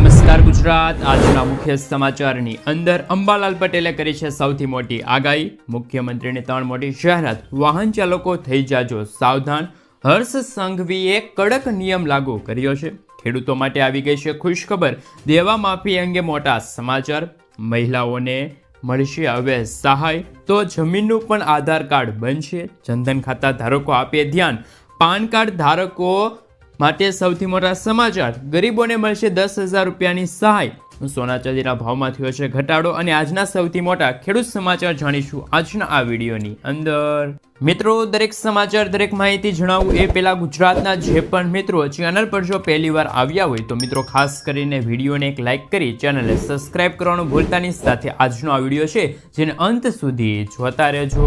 નમસ્કાર ગુજરાત. આજના મુખ્ય સમાચારની અંદર અંબાલાલ પટેલે કરી છે સૌથી મોટી આગાહી. મુખ્યમંત્રીની ત્રણ મોટી જાહેરાત. વાહન ચાલકો થઈ જાજો સાવધાન. હર્ષ સંઘવીએ કડક નિયમ લાગુ કર્યો છે. ખેડૂતો માટે આવી ગઈ છે ખુશખબર. દેવા માફી અંગે મોટા સમાચાર. મહિલાઓને મળશે હવે સહાય. તો જમીનનું પણ આધાર કાર્ડ બનશે. જનધન ખાતા ધારકો આપે ધ્યાન. પાન કાર્ડ ધારકો માટે સૌથી મોટા સમાચાર, ગરીબોને મળશે દસ હજાર રૂપિયાની સહાય. સોના ચાંદીના ભાવમાં થયો છે ઘટાડો અને આજના સૌથી મોટા ખેડૂત સમાચાર જાણીશું આજના આ વિડીયોની અંદર. મિત્રો, દરેક સમાચાર, દરેક માહિતી જણાવું એ પહેલાં ગુજરાતના જે પણ મિત્રો ચેનલ પર જો પહેલીવાર આવ્યા હોય તો મિત્રો, ખાસ કરીને વિડીયોને એક લાઇક કરી ચેનલને સબસ્ક્રાઇબ કરવાનું ભૂલતાની સાથે આજનો આ વીડિયો છે, જેને અંત સુધી જોતા રહેજો.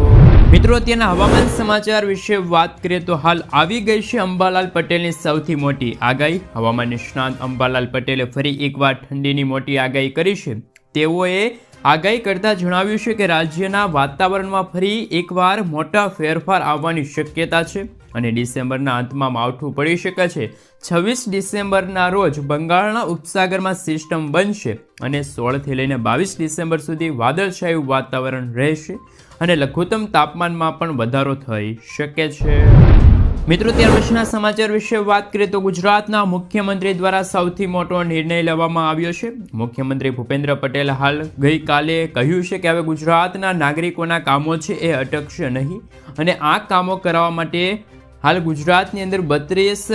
મિત્રો, અત્યારના હવામાન સમાચાર વિશે વાત કરીએ તો હાલ આવી ગઈ છે અંબાલાલ પટેલની સૌથી મોટી આગાહી. હવામાન નિષ્ણાંત અંબાલાલ પટેલે ફરી એકવાર ઠંડીની મોટી આગાહી કરી છે. તેઓએ આગાહી કરતા જણાવ્યું છે કે રાજ્યના વાતાવરણમાં ફરી એકવાર મોટા ફેરફાર આવવાની શક્યતા છે અને ડિસેમ્બરના અંતમાં માવઠું પડી શકે છે. છવ્વીસ ડિસેમ્બરના રોજ બંગાળના ઉપસાગરમાં સિસ્ટમ બનશે અને સોળથી લઈને બાવીસ ડિસેમ્બર સુધી વાદળછાયું વાતાવરણ રહેશે અને લઘુત્તમ તાપમાનમાં પણ વધારો થઈ શકે છે. મિત્રો, ત્યાર પછીના સમાચાર વિશે વાત કરીએ તો ગુજરાતના મુખ્યમંત્રી દ્વારા સૌથી મોટો નિર્ણય લેવામાં આવ્યો છે. મુખ્યમંત્રી ભૂપેન્દ્ર પટેલ હાલ ગઈકાલે કહ્યું છે કે હવે ગુજરાતના નાગરિકોના કામો છે એ અટકશે નહીં અને આ કામો કરાવવા માટે હાલ ગુજરાતની અંદર બત્રીસ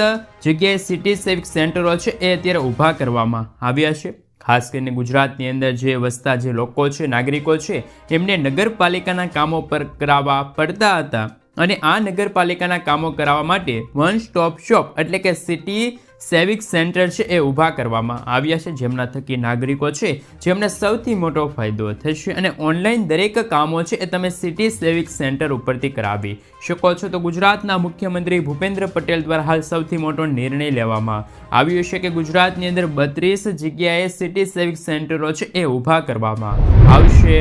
જગ્યાએ સિટી સેવિક સેન્ટરો છે એ અત્યારે ઊભા કરવામાં આવ્યા છે. ખાસ કરીને ગુજરાતની અંદર જે વસતા જે લોકો છે, નાગરિકો છે, એમને નગરપાલિકાના કામો પર કરાવવા પડતા હતા. અને આ નગરપાલિકાના કામો કરાવવા માટે વન સ્ટોપ શોપ એટલે કે સિટી સેવિક સેન્ટર છે એ ઊભા કરવામાં આવ્યા છે. જેમના થકી નાગરિકો છે, જેમને સૌથી મોટો ફાયદો થશે અને ઓનલાઈન દરેક કામો છે એ તમે સિટી સેવિક સેન્ટર ઉપરથી કરાવી શકો છો. તો ગુજરાતના મુખ્યમંત્રી ભૂપેન્દ્ર પટેલ દ્વારા હાલ સૌથી મોટો નિર્ણય લેવામાં આવ્યો છે કે ગુજરાતની અંદર બત્રીસ જગ્યાએ સિટી સેવિક સેન્ટરો છે એ ઊભા કરવામાં આવશે.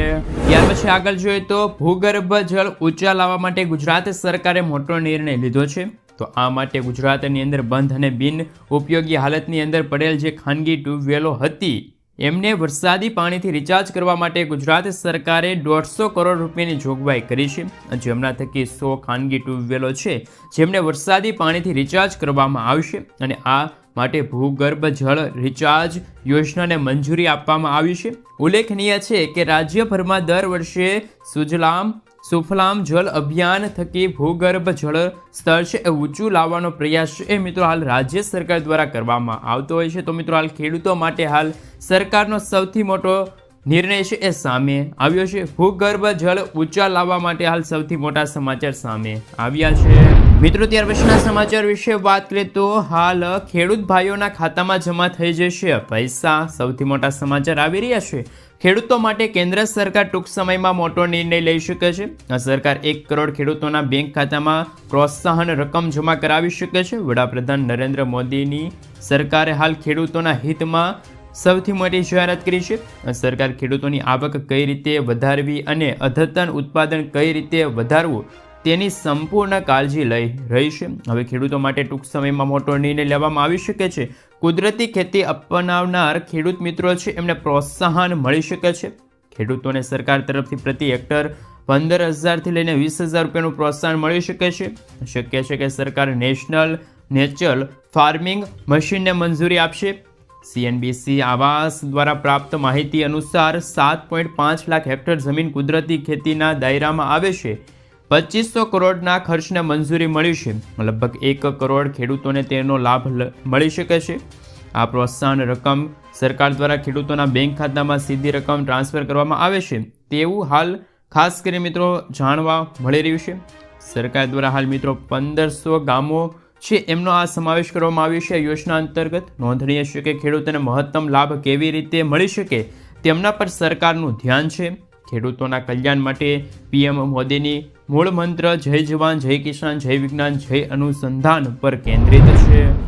ત્યાર પછી આગળ જોઈએ તો ભૂગર્ભ જળ ઊંચા લાવવા માટે ગુજરાત સરકારે મોટો નિર્ણય લીધો છે. તો આ માટે ગુજરાતની અંદર બંધ અને બિન ઉપયોગી હાલતની અંદર પડેલ જે ખાનગી ટ્યુબવેલો હતી, એમને વરસાદી પાણીથી રિચાર્જ કરવા માટે ગુજરાત સરકારે દોઢસો કરોડ રૂપિયાની જોગવાઈ કરી છે. જેમના થકી સો ખાનગી ટ્યુબવેલો છે, જેમને વરસાદી પાણીથી રિચાર્જ કરવામાં આવશે અને આ માટે ભૂગર્ભ જળ રિચાર્જ યોજનાને મંજૂરી આપવામાં આવી છે. ઉલ્લેખનીય છે કે રાજ્યભરમાં દર વર્ષે સુજલામ સુફલામ જળ અભિયાન થકી ભૂગર્ભ જળ સ્તર છે એ ઊંચું લાવવાનો પ્રયાસ છે. એ મિત્રો હાલ રાજ્ય સરકાર દ્વારા કરવામાં આવતો હોય છે. તો મિત્રો હાલ ખેડૂતો માટે હાલ સરકારનો સૌથી મોટો નિર્ણય છે એ સામે આવ્યો છે. ભૂગર્ભ જળ ઊંચા લાવવા માટે હાલ સૌથી મોટા સમાચાર સામે આવ્યા છે. મિત્રો, ત્યાર પછીના સમાચાર વિશે વાત કરીએ તો હાલ ખેડૂત ભાઈઓના ખાતામાં જમા થઈ જશે. પૈસા સૌથી મોટા સમાચાર આવી રહ્યા છે. ખેડૂતો માટે કેન્દ્ર સરકાર ટૂંક સમયમાં મોટો નિર્ણય લઈ શકે છે. સરકાર એક કરોડ ખેડૂતોના બેંક ખાતામાં પ્રોત્સાહન રકમ જમા કરાવી શકે છે. વડાપ્રધાન નરેન્દ્ર મોદીની સરકારે હાલ ખેડૂતોના હિતમાં સૌથી મોટી જાહેરાત કરી છે. સરકાર ખેડૂતોની આવક કઈ રીતે વધારવી અને અદ્યતન ઉત્પાદન કઈ રીતે વધારવું તેની સંપૂર્ણ કાળજી લઈ રહી છે. હવે ખેડૂતો માટે ટૂંક સમયમાં મોટો નિર્ણય લેવામાં આવી શકે છે. કુદરતી ખેતી અપનાવનાર ખેડૂત મિત્રો છે, એમને પ્રોત્સાહન મળી શકે છે. ખેડૂતોને સરકાર તરફથી પ્રતિ હેક્ટર પંદર હજારથી લઈને વીસ હજાર રૂપિયાનું પ્રોત્સાહન મળી શકે છે. શક્ય છે કે સરકાર નેશનલ નેચરલ ફાર્મિંગ મશીનને મંજૂરી આપશે. સીએનબીસી આવાસ દ્વારા પ્રાપ્ત માહિતી અનુસાર સાત પોઈન્ટ પાંચ લાખ હેક્ટર જમીન કુદરતી ખેતીના દાયરામાં આવે છે. પચીસો કરોડના ખર્ચને મંજૂરી મળી છે. લગભગ એક કરોડ ખેડૂતોને તેનો લાભ મળી શકે છે. આ પ્રોત્સાહન રકમ સરકાર દ્વારા ખેડૂતોના બેંક ખાતામાં સીધી રકમ ટ્રાન્સફર કરવામાં આવે છે. તેવું હાલ ખાસ કરી મિત્રો જાણવા મળી રહ્યું છે. સરકાર દ્વારા હાલ મિત્રો પંદરસો ગામો છે એમનો આ સમાવેશ કરવામાં આવ્યો છે. યોજના અંતર્ગત નોંધનીય છે કે ખેડૂતોને મહત્તમ લાભ કેવી રીતે મળી શકે તેમના પર સરકારનું ધ્યાન છે. ખેડૂતોના કલ્યાણ માટે પીએમ મોદીની મૂળ મંત્ર જય જવાન, જય કિસાન, જય વિજ્ઞાન, જય અનુસંધાન પર કેન્દ્રિત છે.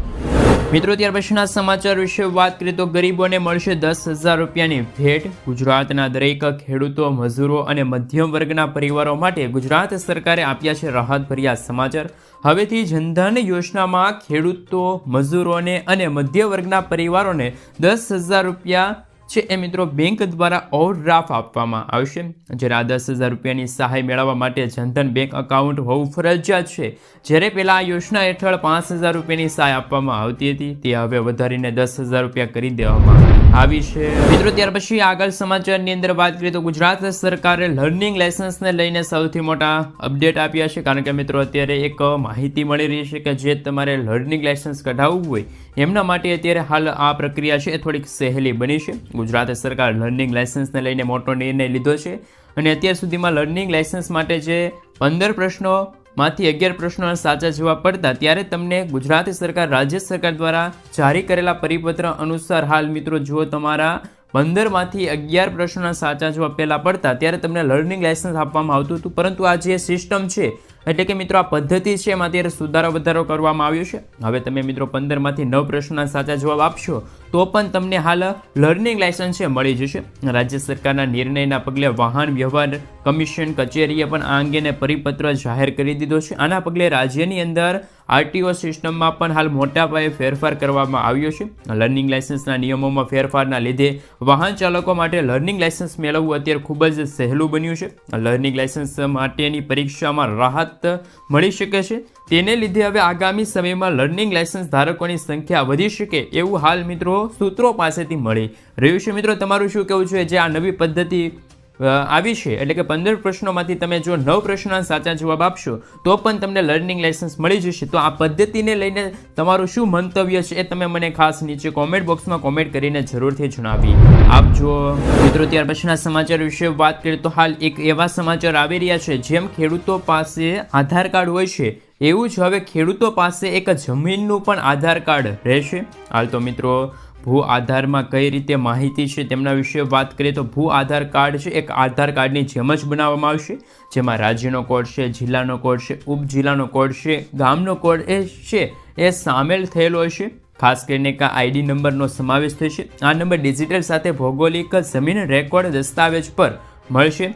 મિત્રો, ત્યાર પછીના સમાચાર વિશે વાત કરીએ તો ગરીબોને મળશે દસ હજાર રૂપિયાની ભેટ. ગુજરાતના દરેક ખેડૂતો, મજૂરો અને મધ્યમ વર્ગના પરિવારો માટે ગુજરાત સરકારે આપ્યા છે રાહતભર્યા સમાચાર. હવેથી જનધન યોજનામાં ખેડૂતો, મજૂરોને અને મધ્ય વર્ગના પરિવારોને દસ હજાર રૂપિયા છે એ મિત્રો બેંક દ્વારા ઓવરડ્રાફ્ટ આપવામાં આવશે. જ્યારે આ દસ હજાર રૂપિયાની સહાય મેળવવા માટે જનધન બેંક એકાઉન્ટ હોવું ફરજિયાત છે. જ્યારે પહેલાં આ યોજના હેઠળ પાંચ હજાર રૂપિયાની સહાય આપવામાં આવતી હતી, તે હવે વધારીને દસ હજાર રૂપિયા કરી દેવામાં આવી છે. મિત્રો, ત્યાર પછી આગળ સમાચારની અંદર વાત કરીએ તો ગુજરાત સરકારે લર્નિંગ લાયસન્સને લઈને સૌથી મોટા અપડેટ આપ્યા છે. કારણ કે મિત્રો, અત્યારે એક માહિતી મળી રહી છે કે જે તમારે લર્નિંગ લાયસન્સ કઢાવવું હોય, એમના માટે અત્યારે હાલ આ પ્રક્રિયા છે એ થોડીક સહેલી બની છે. ગુજરાત સરકાર લર્નિંગ લાયસન્સને લઈને મોટો નિર્ણય લીધો છે અને અત્યાર સુધીમાં લર્નિંગ લાયસન્સ માટે જે પંદર પ્રશ્નો માંથી અગિયાર પ્રશ્નોના સાચા જવાબ પડતા ત્યારે તમને ગુજરાત સરકાર, રાજ્ય સરકાર દ્વારા જારી કરેલા પરિપત્ર અનુસાર હાલ મિત્રો જો તમારા પંદરમાંથી અગિયાર પ્રશ્નોના સાચા જવાબ પહેલાં પડતા ત્યારે તમને લર્નિંગ લાયસન્સ આપવામાં આવતું હતું. પરંતુ આ જે સિસ્ટમ છે, એટલે કે મિત્રો આ પદ્ધતિ છે, એમાં અત્યારે સુધારો વધારો કરવામાં આવ્યો છે. હવે તમે મિત્રો પંદરમાંથી નવ પ્રશ્નોના સાચા જવાબ આપશો, તો પણ તમને હાલ લર્નિંગ લાયસન્સ છે, મળી જશે. રાજ્ય સરકારના નિર્ણયના પગલે વાહન વ્યવહાર કમિશન કચેરીએ પણ આ અંગેને પરિપત્ર જાહેર કરી દીધો છે. આના પગલે રાજ્યની અંદર આરટીઓ સિસ્ટમમાં પણ હાલ મોટા પાયે ફેરફાર કરવામાં આવ્યો છે. લર્નિંગ લાયસન્સના નિયમોમાં ફેરફારના લીધે વાહન ચાલકો માટે લર્નિંગ લાયસન્સ મેળવવું અત્યારે ખૂબ જ સહેલું બન્યું છે. લર્નિંગ લાયસન્સ માટેની પરીક્ષામાં રાહત મળી શકે છે. તેને લીધે હવે આગામી સમયમાં લર્નિંગ લાયસન્સ ધારકોની સંખ્યા વધી શકે એવું હાલ મિત્રો સૂત્રો પાસેથી મળી રહ્યું છે. મિત્રો, તમારું શું કહેવું છે? જે આ નવી પદ્ધતિ આવી છે. એટલે કે પંદર પ્રશ્નોમાંથી તમે જો નવ પ્રશ્નોના સાચા જવાબ આપશો, તો પણ તમને લર્નિંગ લાઇસન્સ મળી જશે. તો આ પદ્ધતિને લઈને તમારું શું મંતવ્ય છે એ તમે મને ખાસ નીચે કોમેન્ટ બોક્સમાં કોમેન્ટ કરીને જરૂરથી જણાવી. આપજો મિત્રો, ત્યાર પછીના સમાચાર વિશે વાત કરીએ તો હાલ એક એવા સમાચાર આવી રહ્યા છે, જેમ ખેડૂતો પાસે આધાર કાર્ડ હોય છે. એવું જ હવે ખેડૂતો પાસે એક જમીનનું પણ આધાર કાર્ડ રહેશે. હાલ તો મિત્રો ભૂ આધારમાં કઈ રીતે માહિતી છે તેમના વિશે વાત કરીએ તો ભૂ આધાર કાર્ડ છે, એક આધાર કાર્ડની જેમ જ બનાવવામાં આવશે, જેમાં રાજ્યનો કોડ છે, જિલ્લાનો કોડ છે, ઉપજિલ્લાનો કોડ છે, ગામનો કોડ એ છે, એ સામેલ થયેલો હશે. ખાસ કરીને એક આઈડી નંબરનો સમાવેશ થશે. આ નંબર ડિજિટલ સાથે ભૌગોલિક જમીન રેકોર્ડ દસ્તાવેજ પર મળશે.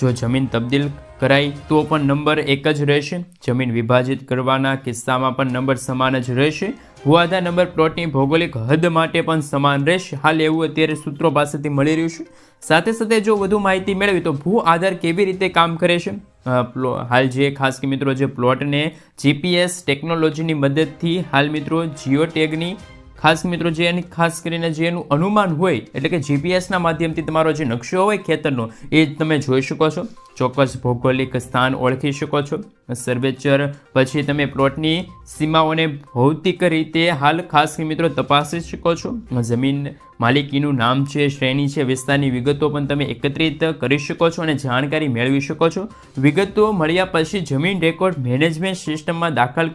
જો જમીન તબદીલ કરાય તો પણ નંબર એક જ રહેશે. જમીન વિભાજિત કરવાના કિસ્સામાં પણ નંબર સમાન જ રહેશે. ભૂ આધાર નંબર પ્લોટની ભૌગોલિક હદ માટે પણ સમાન રહેશે. હાલ એવું અત્યારે સૂત્રો પાસેથી મળી રહ્યું છે. સાથે સાથે જો વધુ માહિતી મેળવી તો ભૂ આધાર કેવી રીતે કામ કરે છે? હાલ જે ખાસ કે મિત્રો જે પ્લોટને જીપીએસ ટેકનોલોજીની મદદથી હાલ મિત્રો જીઓ ટેગની ખાસ મિત્રો જે એની ખાસ કરીને જે એનું અનુમાન હોય, એટલે કે જીપીએસના માધ્યમથી તમારો જે નકશો હોય ખેતરનો, એ તમે જોઈ શકો છો. ચોક્કસ ભૌગોલિક સ્થાન ઓળખી શકો છો. સર્વેચર પછી તમે પ્લોટની સીમાઓને ભૌતિક રીતે હાલ ખાસ મિત્રો તપાસી શકો છો. જમીન માલિકીનું નામ છે, શ્રેણી છે, વિસ્તારની વિગતો પણ તમે એકત્રિત કરી શકો છો અને જાણકારી મેળવી શકો છો. વિગતો મળ્યા પછી જમીન રેકોર્ડ મેનેજમેન્ટ સિસ્ટમમાં દાખલ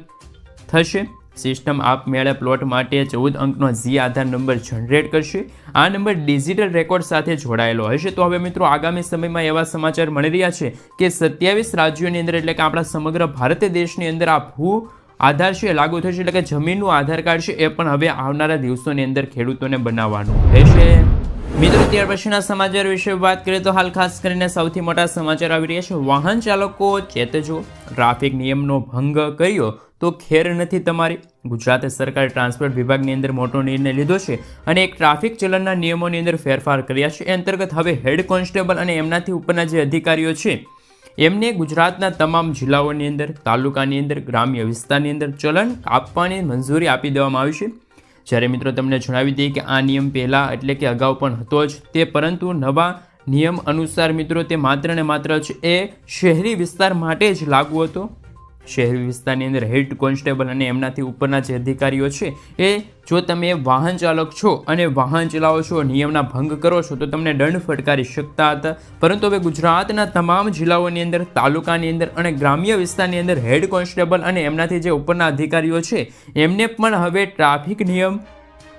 થશે. સિસ્ટમ આપમેળે પ્લોટ માટે ચૌદ અંકનો ઝી આધાર નંબર જનરેટ કરશે. આ નંબર ડિજિટલ રેકોર્ડ સાથે જોડાયેલો હશે. તો હવે મિત્રો આગામી સમયમાં એવા સમાચાર મળી રહ્યા છે કે સત્યાવીસ રાજ્યોની અંદર એટલે કે આપણા સમગ્ર ભારત દેશની અંદર આ ભૂ આધાર છે લાગુ થશે. એટલે કે જમીનનું આધાર કાર્ડ છે, એ પણ હવે આવનારા દિવસોની અંદર ખેડૂતોને બનાવવાનું રહેશે. મિત્રો, ત્યાર પછીના સમાચાર વિશે વાત કરીએ તો હાલ ખાસ કરીને સૌથી મોટા સમાચાર આવી રહ્યા છે. વાહન ચાલકો ચેતજો. ટ્રાફિક નિયમનો ભંગ કર્યો. તો ખેર નથી તમારી? ગુજરાત સરકારે ટ્રાન્સપોર્ટ વિભાગની અંદર મોટો નિર્ણય લીધો છે અને એક ટ્રાફિક ચલણના નિયમોની અંદર ફેરફાર કર્યા છે. એ અંતર્ગત હવે હેડ કોન્સ્ટેબલ અને એમનાથી ઉપરના જે અધિકારીઓ છે, એમને ગુજરાતના તમામ જિલ્લાઓની અંદર, તાલુકાની અંદર, ગ્રામ્ય વિસ્તારની અંદર ચલણ આપવાની મંજૂરી આપી દેવામાં આવી છે. જ્યારે મિત્રો તમને જણાવી દઈએ કે આ નિયમ પહેલાં એટલે કે અગાઉ પણ હતો જ તે, પરંતુ નવા નિયમ અનુસાર મિત્રો તે માત્ર ને માત્ર જ એ શહેરી વિસ્તાર માટે જ લાગુ હતો. શહેરી વિસ્તારની અંદર હેડ કોન્સ્ટેબલ અને એમનાથી ઉપરના જે અધિકારીઓ છે, એ જો તમે વાહન ચાલક છો અને વાહન ચલાવો છો નિયમના ભંગ કરો છો, તો તમને દંડ ફટકારી શકતા હતા. પરંતુ હવે ગુજરાતના તમામ જિલ્લાઓની અંદર, તાલુકાની અંદર અને ગ્રામ્ય વિસ્તારની અંદર હેડ કોન્સ્ટેબલ અને એમનાથી જે ઉપરના અધિકારીઓ છે, એમને પણ હવે ટ્રાફિક નિયમ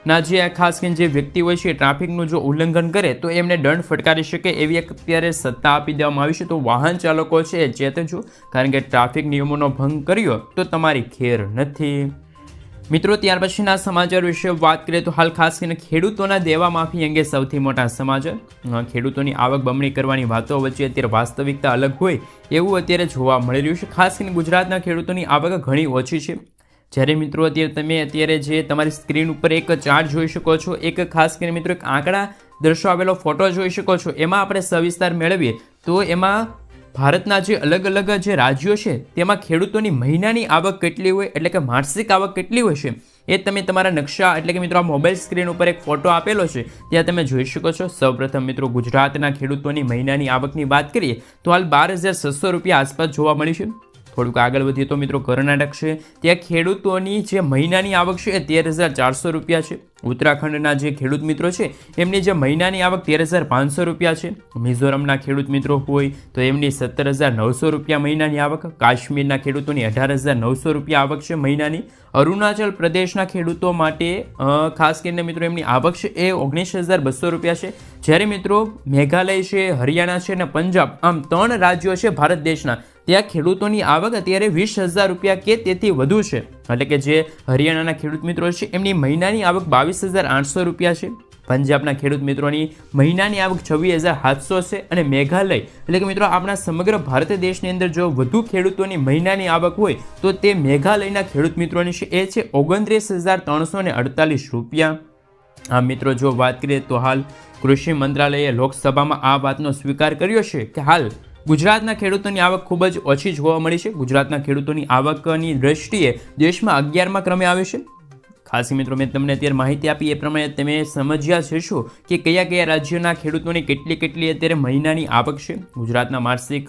ના, જે ખાસ કરીને જે વ્યક્તિ હોય છે ટ્રાફિકનું જો ઉલ્લંઘન કરે, તો એમને દંડ ફટકારી શકે એવી એક અત્યારે સત્તા આપી દેવામાં આવી છે. તો વાહન ચાલકો છે ચેતજો કારણ કે ટ્રાફિક નિયમોનો ભંગ કર્યો, તો તમારી ખેર નથી. મિત્રો, ત્યાર પછીના સમાચાર વિશે વાત કરીએ તો હાલ ખાસ કરીને ખેડૂતોના દેવા માફી અંગે સૌથી મોટા સમાચાર. ખેડૂતોની આવક બમણી કરવાની વાતો વચ્ચે અત્યારે વાસ્તવિકતા અલગ હોય એવું અત્યારે જોવા મળી રહ્યું છે. ખાસ કરીને ગુજરાતના ખેડૂતોની આવક ઘણી ઓછી છે. જ્યારે મિત્રો અત્યારે તમે અત્યારે જે તમારી સ્ક્રીન ઉપર એક ચાર્ટ જોઈ શકો છો, એક ખાસ કરીને મિત્રો એક આંકડા દર્શાવેલો ફોટો જોઈ શકો છો, એમાં આપણે સવિસ્તાર મેળવીએ, તો એમાં ભારતના જે અલગ અલગ જે રાજ્યો છે, તેમાં ખેડૂતોની મહિનાની આવક કેટલી હોય, એટલે કે માસિક આવક કેટલી હોય છે, એ તમે તમારા નકશા એટલે કે મિત્રો આ મોબાઈલ સ્ક્રીન ઉપર એક ફોટો આપેલો છે, ત્યાં તમે જોઈ શકો છો. સૌપ્રથમ મિત્રો ગુજરાતના ખેડૂતોની મહિનાની આવકની વાત કરીએ, તો હાલ બાર હજાર રૂપિયા આસપાસ જોવા મળી છે. થોડુંક આગળ વધીએ તો મિત્રો કર્ણાટક છે. ત્યાં ખેડૂતોની જે મહિનાની આવક છે એ તેર હજાર ચારસો રૂપિયા છે. ઉત્તરાખંડના જે ખેડૂત મિત્રો છે, એમની જે મહિનાની આવક તેર હજાર પાંચસો રૂપિયા છે. મિઝોરમના ખેડૂત મિત્રો હોય તો એમની સત્તર હજાર નવસો રૂપિયા મહિનાની આવક, કાશ્મીરના ખેડૂતોની અઢાર હજાર નવસો રૂપિયા આવક છે મહિનાની. અરુણાચલ પ્રદેશના ખેડૂતો માટે ખાસ કરીને મિત્રો એમની આવક છે એ ઓગણીસ હજાર બસો રૂપિયા છે. જ્યારે મિત્રો મેઘાલય છે, હરિયાણા છે અને પંજાબ, આમ ત્રણ રાજ્યો છે ભારત દેશના, ત્યાં ખેડૂતોની આવક અત્યારે વીસ હજાર રૂપિયા કે તેથી વધુ છે. એટલે કે જે હરિયાણાના ખેડૂત મિત્રો છે, એમની મહિનાની આવક બાવીસ હજાર આઠસો રૂપિયા છે. પંજાબના ખેડૂત મિત્રોની મહિનાની આવક છવ્વીસ હજાર સાતસો છે અને મેઘાલય, એટલે કે મિત્રો આપણા સમગ્ર ભારત દેશની અંદર જો વધુ ખેડૂતોની મહિનાની આવક હોય, તો તે મેઘાલયના ખેડૂત મિત્રોની છે, એ છે ઓગણત્રીસ હજાર ત્રણસો ને અડતાલીસ રૂપિયા. આ મિત્રો, જો વાત કરીએ તો હાલ કૃષિ મંત્રાલયે લોકસભામાં આ વાતનો સ્વીકાર કર્યો છે કે હાલ ગુજરાતના ખેડૂતોની આવક ખૂબ જ ઓછી જોવા મળી છે. ગુજરાતના ખેડૂતોની આવકની દ્રષ્ટિએ દેશમાં અગિયારમાં ક્રમે આવે છે. ખાસ મિત્રો, મેં તમને અત્યારે માહિતી આપી. એ પ્રમાણે તમે સમજ્યા છે શું કે કયા કયા રાજ્યોના ખેડૂતોની કેટલી કેટલી અત્યારે મહિનાની આવક છે. ગુજરાતના માસિક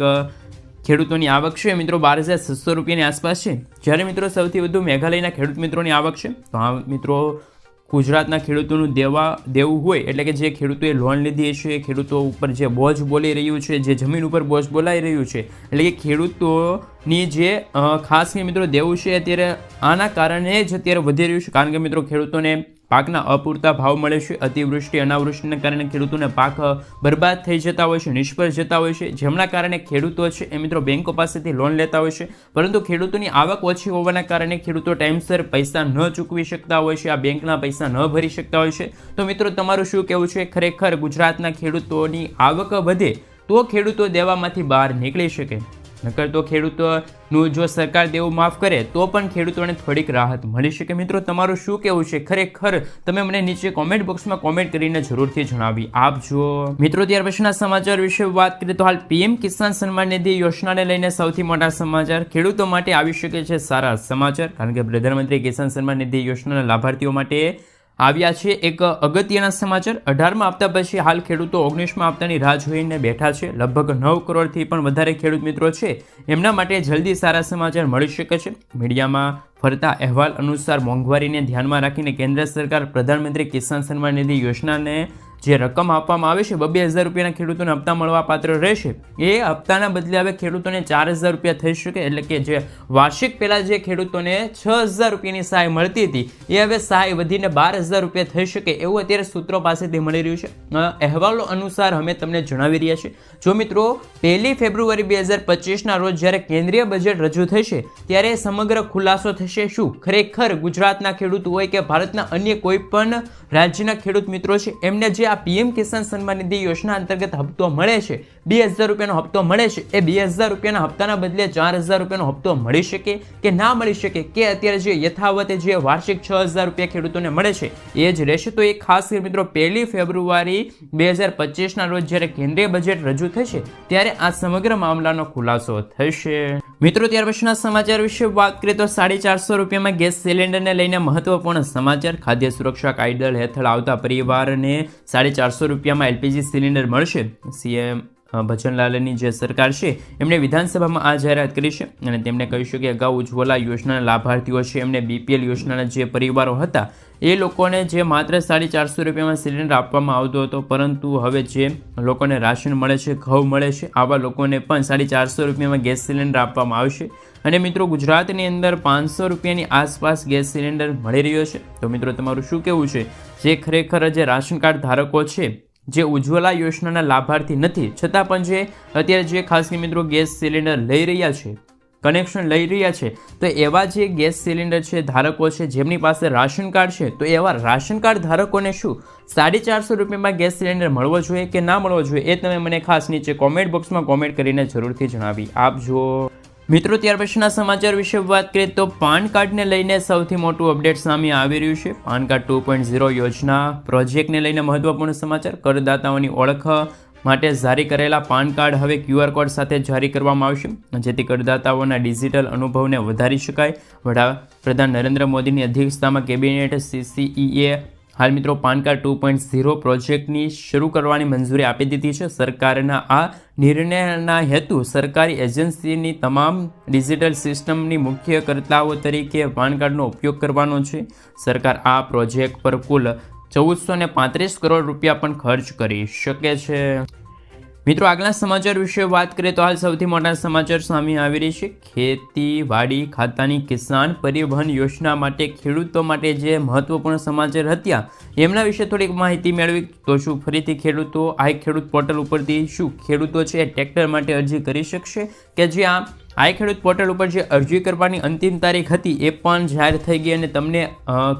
ખેડૂતોની આવક છે મિત્રો બાર હજાર છસો રૂપિયાની આસપાસ છે. જ્યારે મિત્રો સૌથી વધુ મેઘાલયના ખેડૂત મિત્રોની આવક છે, તો આ મિત્રો ગુજરાતના ખેડૂતોનું દેવા દેવું હોય એટલે કે જે ખેડૂતોએ લોન લીધી છે, ખેડૂતો ઉપર જે બોજ બોલી રહ્યું છે, જે જમીન ઉપર બોજ બોલાઈ રહ્યું છે, એટલે કે ખેડૂતોની જે ખાસ કરીને મિત્રો દેવું છે અત્યારે આના કારણે જ અત્યારે વધી રહ્યું છે. કારણ કે મિત્રો ખેડૂતોને પાકના અપૂરતા ભાવ મળે છે. અતિવૃષ્ટિ, અનાવૃષ્ટિને કારણે ખેડૂતોને પાક બરબાદ થઈ જતા હોય છે, નિષ્ફળ જતા હોય છે, જેમના કારણે ખેડૂતો છે એ મિત્રો બેંકો પાસેથી લોન લેતા હોય છે. પરંતુ ખેડૂતોની આવક ઓછી હોવાના કારણે ખેડૂતો ટાઈમસર પૈસા ન ચૂકવી શકતા હોય છે, આ બેંકના પૈસા ન ભરી શકતા હોય છે. તો મિત્રો, તમારું શું કહેવું છે? ખરેખર ગુજરાતના ખેડૂતોની આવક વધે તો ખેડૂતો દેવામાંથી બહાર નીકળી શકે? નકર તો ખેડૂતોનું જો સરકાર દેવું માફ કરે, તો પણ ખેડૂતોને થોડીક રાહત મળી શકે. મિત્રો, તમારું શું કહેવું છે? ખરેખર તમે મને નીચે કોમેન્ટ બોક્સમાં કોમેન્ટ કરીને જરૂરથી જણાવી આપજો. મિત્રો, ત્યાર પછીના સમાચાર વિશે વાત કરીએ તો હાલ પીએમ કિસાન સન્માન નિધિ યોજનાને લઈને સૌથી મોટા સમાચાર ખેડૂતો માટે આવી શકે છે સારા સમાચાર. કારણ કે પ્રધાનમંત્રી કિસાન સન્માન નિધિ યોજનાના લાભાર્થીઓ માટે આવ્યા છે એક અગત્યના સમાચાર. અઢારમાં હપ્તા પછી હાલ ખેડૂતો ઓગણીસમાં હપ્તાની રાહ જોઈને બેઠા છે. લગભગ નવ કરોડથી પણ વધારે ખેડૂત મિત્રો છે. એમના માટે જલ્દી સારા સમાચાર મળી શકે છે. મીડિયામાં ફરતા અહેવાલ અનુસાર મોંઘવારીને ધ્યાનમાં રાખીને કેન્દ્ર સરકાર પ્રધાનમંત્રી કિસાન સન્માન નિધિ યોજનાને જે રકમ આપવામાં આવે છે, બબે હજાર રૂપિયાના ખેડૂતોને હપ્તા મળવા પાત્ર રહેશે. એ હપ્તાના બદલે હવે ખેડૂતોને ચાર હજાર રૂપિયા થઈ શકે, એટલે કે જે વાર્ષિક પહેલાં જે ખેડૂતોને છ હજાર રૂપિયાની સહાય મળતી હતી, એ હવે સહાય વધીને બાર હજાર રૂપિયા થઈ શકે એવું અત્યારે સૂત્રો પાસેથી મળી રહ્યું છે. અહેવાલો અનુસાર અમે તમને જણાવી રહ્યા છીએ. જો મિત્રો, પહેલી ફેબ્રુઆરી બે હજાર પચીસના રોજ જ્યારે કેન્દ્રીય બજેટ રજૂ થશે, ત્યારે સમગ્ર ખુલાસો થશે શું? ખરેખર ગુજરાતના ખેડૂત હોય કે ભારતના અન્ય કોઈ પણ રાજ્યના ખેડૂત મિત્રો છે, એમને જે આ પીએમ કિસાન સન્માન નિધિ યોજના અંતર્ગત હપ્તો મળે છે. બે હજાર રૂપિયાનો હપ્તો મળે છે. એ બે હજાર રૂપિયાના હપ્તાના બદલે ચાર હજાર રૂપિયાનો હપ્તો મળી શકે કે ના મળી શકે કે અત્યારે જે યથાવત જે વાર્ષિક છ હજાર રૂપિયા ખેડૂતોને મળે છે, એ જ રહેશે. તો એ ખાસ કરી મિત્રો, પહેલી ફેબ્રુઆરી બે હજાર પચીસના રોજ જ્યારે કેન્દ્રીય બજેટ રજૂ થશે, ત્યારે આ સમગ્ર મામલાનો ખુલાસો થશે. મિત્રો, ત્યાર પછીના સમાચાર વિશે વાત કરીએ તો સાડી ચારસો રૂપિયામાં ગેસ સિલિન્ડરને લઈને મહત્વપૂર્ણ સમાચાર. ખાદ્ય સુરક્ષા કાયદા હેઠળ આવતા પરિવારને સાડી ચારસો રૂપિયામાં એલપીજી સિલિન્ડર મળશે. સીએમ ભજનલાલની જે સરકાર છે, એમણે વિધાનસભામાં આ જાહેરાત કરી છે અને તેમણે કહ્યું છે કે અગાઉ ઉજ્જવલા યોજનાના લાભાર્થીઓ છે એમને બીપીએલ યોજનાના જે પરિવારો હતા, એ લોકોને જે માત્ર સાડી ચારસો રૂપિયામાં સિલિન્ડર આપવામાં આવતો હતો, પરંતુ હવે જે લોકોને રાશન મળે છે, ઘઉં મળે છે, આવા લોકોને પણ સાડી ચારસો રૂપિયામાં ગેસ સિલિન્ડર આપવામાં આવશે. અને મિત્રો, ગુજરાતની અંદર પાંચસો રૂપિયાની આસપાસ ગેસ સિલિન્ડર મળી રહ્યો છે. તો મિત્રો, તમારું શું કહેવું છે? જે ખરેખર જે રાશન કાર્ડ ધારકો છે, જે ઉજ્જવલા યોજનાના લાભાર્થી નથી, છતાં પણ જે અત્યારે જે ખાસ મિત્રો ગેસ સિલિન્ડર લઈ રહ્યા છે, કનેક્શન લઈ રહ્યા છે, તો એવા જે ગેસ સિલિન્ડર છે, ધારકો છે, જેમની પાસે રાશન કાર્ડ છે, તો એવા રાશન કાર્ડ ધારકોને શું, સાડી ચારસો રૂપિયામાં ગેસ સિલિન્ડર મળવો જોઈએ કે ના મળવો જોઈએ, એ તમે મને ખાસ નીચે કોમેન્ટ બોક્સમાં કોમેન્ટ કરીને જરૂરથી જણાવી આપજો. મિત્રો, ત્યાર પછીના સમાચાર વિશે વાત કરીએ તો પાન કાર્ડને લઈને સૌથી મોટું અપડેટ સામે આવી રહ્યું છે. PAN card two point zero યોજના પ્રોજેક્ટને લઈને મહત્વપૂર્ણ સમાચાર. કરદાતાઓની ઓળખ માટે જારી કરેલા પાન કાર્ડ હવે ક્યુઆર કોડ સાથે જારી કરવામાં આવશે. જેથી કરદાતાઓના ડિજિટલ અનુભવને વધારી શકાય. વડાપ્રધાન નરેન્દ્ર મોદીની અધ્યક્ષતામાં કેબિનેટ સીસીઈએ હાલ મિત્રો PAN card two point zero પ્રોજેક્ટની શરૂ કરવાની મંજૂરી આપી દીધી છે. સરકારના આ નિર્ણયના હેતુ સરકારી એજન્સીની તમામ ડિજિટલ સિસ્ટમની મુખ્ય કર્તાઓ તરીકે પાન કાર્ડનો ઉપયોગ કરવાનો છે. સરકાર આ પ્રોજેક્ટ પર કુલ ચૌદસો પાંત્રીસ કરોડ રૂપિયા પણ ખર્ચ કરી શકે છે. મિત્રો, આગલા સમાચાર વિશે વાત કરીએ તો હાલ સૌથી મોટા સમાચાર સામે આવી રહી છે. ખેતીવાડી ખાતાની કિસાન પરિવહન યોજના માટે ખેડૂતો માટે જે મહત્વપૂર્ણ સમાચાર હતા, એમના વિશે થોડીક માહિતી મેળવી. તો શું ફરીથી ખેડૂતો, આ ખેડૂત પોર્ટલ ઉપરથી શું ખેડૂતો છે ટ્રેક્ટર માટે અરજી કરી શકશે? કે જે આ આઈ ખેડૂત પોર્ટલ ઉપર જે અરજી કરવાની અંતિમ તારીખ હતી એ પણ જાહેર થઈ ગઈ અને તમને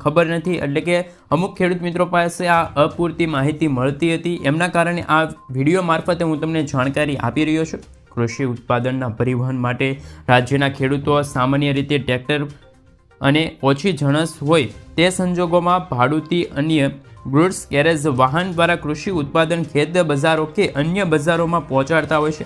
ખબર નથી. એટલે કે અમુક ખેડૂત મિત્રો પાસે આ અપૂરતી માહિતી મળતી હતી. એમના કારણે આ વીડિયો મારફતે હું તમને જાણકારી આપી રહ્યો છું. કૃષિ ઉત્પાદનના પરિવહન માટે રાજ્યના ખેડૂતો સામાન્ય રીતે ટ્રેક્ટર અને ઓછી જણસ હોય તે સંજોગોમાં ભાડુતી અન્ય ગુડ્સ કેરેજ વાહન દ્વારા કૃષિ ઉત્પાદન ખેત, બજારો કે અન્ય બજારોમાં પહોંચાડતા હોય છે.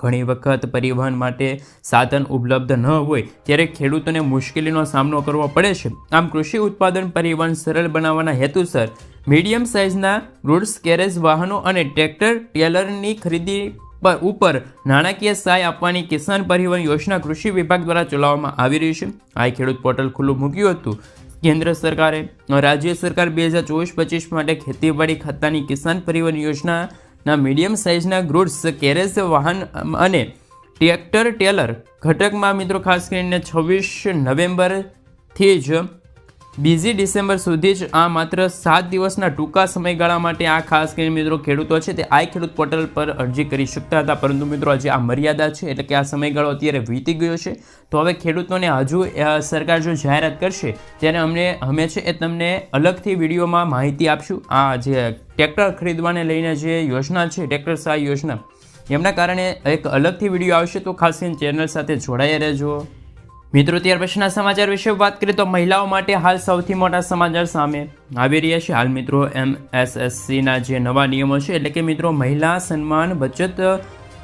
ઘણી વખત પરિવહન માટે સાધન ઉપલબ્ધ ન હોય, ત્યારે ખેડૂતોને મુશ્કેલીનો સામનો કરવો પડે છે. આમ કૃષિ ઉત્પાદન પરિવહન સરળ બનાવવાના હેતુસર મીડિયમ સાઇઝના ગુડ્સ કેરેજ વાહનો અને ટ્રેક્ટર ટેલરની ખરીદી પર ઉપર નાણાકીય સહાય આપવાની કિસાન પરિવહન યોજના કૃષિ વિભાગ દ્વારા ચલાવવામાં આવી રહી છે. આ ખેડૂત પોર્ટલ ખુલ્લું મૂક્યું હતું. કેન્દ્ર સરકારે રાજ્ય સરકાર બે હજાર ચોવીસ પચીસ માટે ખેતીવાડી ખાતાની કિસાન પરિવહન યોજનાના મીડિયમ સાઇઝના ગ્રુડ્સ કેરેજ વાહન અને ટ્રેક્ટર ટેલર ઘટકમાં મિત્રો ખાસ કરીને છવ્વીસ નવેમ્બરથી જ, બીજી ડિસેમ્બર સુધી જ આ માત્ર સાત દિવસના ટૂંકા સમયગાળા માટે આ ખાસ કરીને મિત્રો ખેડૂતો છે તે આ ખેડૂત પોર્ટલ પર અરજી કરી શકતા હતા. પરંતુ મિત્રો હજી આ મર્યાદા છે, એટલે કે આ સમયગાળો અત્યારે વીતી ગયો છે. તો હવે ખેડૂતોને હજુ સરકાર જો જાહેરાત કરશે, ત્યારે અમને, અમે છે એ તમને અલગથી વિડીયોમાં માહિતી આપશું. આ જે ટ્રેક્ટર ખરીદવાને લઈને જે યોજના છે, ટ્રેક્ટર સહાય યોજના, એમના કારણે એક અલગથી વીડિયો આવશે. તો ખાસ કરીને ચેનલ સાથે જોડાયા રહેજો. મિત્રો, ત્યાર પછીના સમાચાર વિશે વાત કરીએ તો મહિલાઓ માટે હાલ સૌથી મોટા સમાચાર સામે આવી રહ્યા છે. હાલ મિત્રો એમએસએસસીના જે નવા નિયમો છે, એટલે કે મિત્રો, મહિલા સન્માન બચત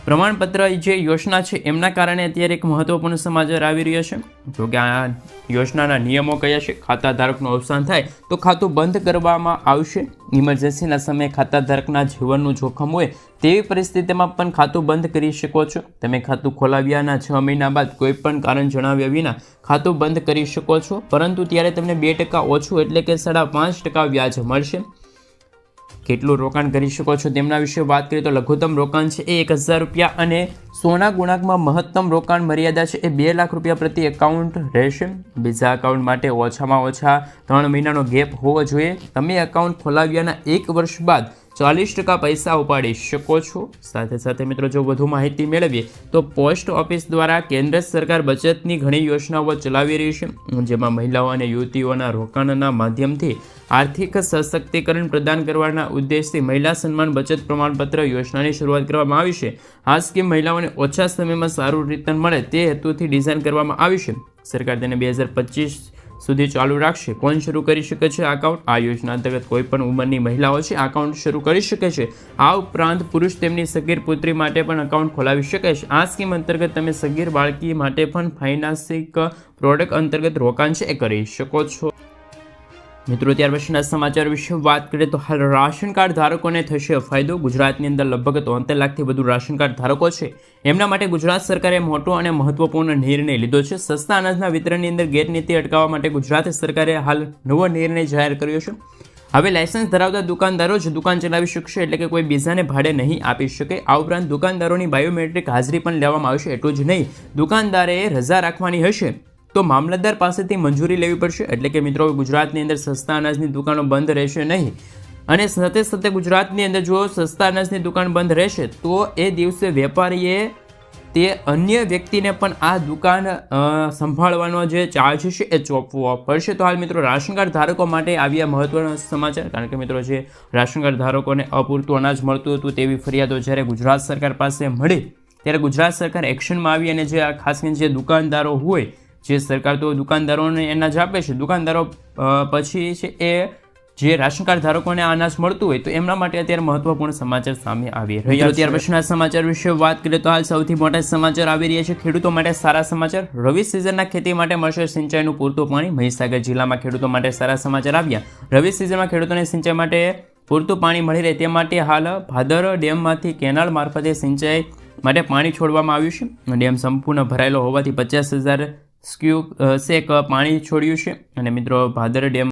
પ્રમાણપત્ર જે યોજના છે, એમના કારણે અત્યારે એક મહત્વપૂર્ણ સમાચાર આવી રહ્યા છે. જો કે આ યોજનાના નિયમો કયા છે ખાતા ધારકનું અવસાન થાય, તો ખાતું બંધ કરવામાં આવશે. ઇમરજન્સીના સમયે ખાતાધારકના જીવનનું જોખમ હોય તેવી પરિસ્થિતિમાં પણ ખાતું બંધ કરી શકો છો. તમે ખાતું ખોલાવ્યાના છ મહિના બાદ કોઈ પણ કારણ જણાવ્યા વિના ખાતું બંધ કરી શકો છો. પરંતુ ત્યારે તમને બે ટકા ઓછું એટલે કે સાડા પાંચ ટકા વ્યાજ મળશે. કેટલું રોકાણ કરી શકો છો તેમના વિશે વાત કરીએ તો લઘુત્તમ રોકાણ છે એ એક હજાર રૂપિયા અને સોના ગુણાંકમાં મહત્તમ રોકાણ મર્યાદા છે એ બે લાખ રૂપિયા પ્રતિ એકાઉન્ટ રહેશે. બીજા એકાઉન્ટ માટે ઓછામાં ઓછા ત્રણ મહિનાનો ગેપ હોવો જોઈએ. તમે એકાઉન્ટ ખોલાવ્યાના એક વર્ષ બાદ ચાલીસ ટકા પૈસા ઉપાડી શકો છો. સાથે સાથે મિત્રો, જો વધુ માહિતી મેળવીએ તો પોસ્ટ ઓફિસ દ્વારા કેન્દ્ર સરકાર બચતની ઘણી યોજનાઓ ચલાવી રહી છે, જેમાં મહિલાઓ અને યુવતીઓના રોકાણના માધ્યમથી આર્થિક સશક્તિકરણ પ્રદાન કરવાના ઉદ્દેશથી મહિલા સન્માન બચત પ્રમાણપત્ર યોજનાની શરૂઆત કરવામાં આવી છે. આ સ્કીમ મહિલાઓને ઓછા સમયમાં સારું રિટર્ન મળે તે હેતુથી ડિઝાઇન કરવામાં આવી છે. સરકાર તેને બે હજાર પચીસ સુધી ચાલુ રાખશે. કોણ શરૂ કરી શકે છે અકાઉન્ટ આ યોજના અંતર્ગત કોઈ પણ ઉંમરની મહિલાઓ છે અકાઉન્ટ શરૂ કરી શકે છે. આ ઉપરાંત પુરુષ તેમની સગીર પુત્રી માટે પણ અકાઉન્ટ ખોલાવી શકે છે. આ સ્કીમ અંતર્ગત તમે સગીર બાળકી માટે પણ ફાઇનાન્સિક પ્રોડક્ટ અંતર્ગત રોકાણ છે એ કરી શકો છો. મિત્રો, ત્યાર પછીના સમાચાર વિશે વાત કરીએ તો હાલ રાશન કાર્ડ ધારકોને થશે ફાયદો. ગુજરાતની અંદર લગભગ તોતેર લાખથી વધુ રાશન કાર્ડ ધારકો છે. એમના માટે ગુજરાત સરકારે મોટો અને મહત્વપૂર્ણ નિર્ણય લીધો છે. સસ્તા અનાજના વિતરણની અંદર ગેરનીતિ અટકાવવા માટે ગુજરાત સરકારે હાલ નવો નિર્ણય જાહેર કર્યો છે. હવે લાયસન્સ ધરાવતા દુકાનદારો જ દુકાન ચલાવી શકશે એટલે કે કોઈ બીજાને ભાડે નહીં આપી શકે. આ ઉપરાંત દુકાનદારોની બાયોમેટ્રિક હાજરી પણ લેવામાં આવશે. એટલું જ નહીં, દુકાનદારે રજા રાખવાની હશે. તો મામલતદાર પાસેથી મંજૂરી લેવી પડશે? એટલે કે મિત્રો, ગુજરાતની અંદર સસ્તા અનાજની દુકાનો બંધ રહેશે નહીં. અને સાથે સાથે ગુજરાતની અંદર જો સસ્તા અનાજની દુકાન બંધ રહેશે, તો એ દિવસે વેપારીએ તે અન્ય વ્યક્તિને પણ આ દુકાન સંભાળવાનો જે ચાર્જ છે એ ચોપવો પડશે. તો હાલ મિત્રો રાશન કાર્ડ ધારકો માટે આવ્યા મહત્વના સમાચાર, કારણ કે મિત્રો જે રાશન કાર્ડ ધારકોને અપૂરતું અનાજ મળતું હતું તેવી ફરિયાદો જ્યારે ગુજરાત સરકાર પાસે મળી, ત્યારે ગુજરાત સરકાર એક્શનમાં આવી અને જે આ ખાસ કરીને જે દુકાનદારો હોય જે સરકાર તો દુકાનદારોને અનાજ આપે છે. દુકાનદારો પછી છે એ જે રાશન કાર્ડ ધારકોને અનાજ મળતું હોય તો એમના માટે અત્યારે મહત્વપૂર્ણ સમાચાર સામે આવી રહ્યા છે. ત્યાર પછીના સમાચાર વિશે વાત કરીએ તો હાલ સૌથી મોટા સમાચાર આવી રહ્યા છે. ખેડૂતો માટે સારા સમાચાર. રવિ સિઝનના ખેતી માટે મળશે સિંચાઈનું પૂરતું પાણી. મહીસાગર જિલ્લામાં ખેડૂતો માટે સારા સમાચાર આવ્યા. રવિ સિઝનમાં ખેડૂતોને સિંચાઈ માટે પૂરતું પાણી મળી રહે તે માટે હાલ ભાદર ડેમમાંથી કેનાલ મારફતે સિંચાઈ માટે પાણી છોડવામાં આવ્યું છે. ડેમ સંપૂર્ણ ભરાયેલો હોવાથી પચાસ હજાર સ્ક્યુ સેક પાણી છોડ્યું છે. અને મિત્રો ભાદર ડેમ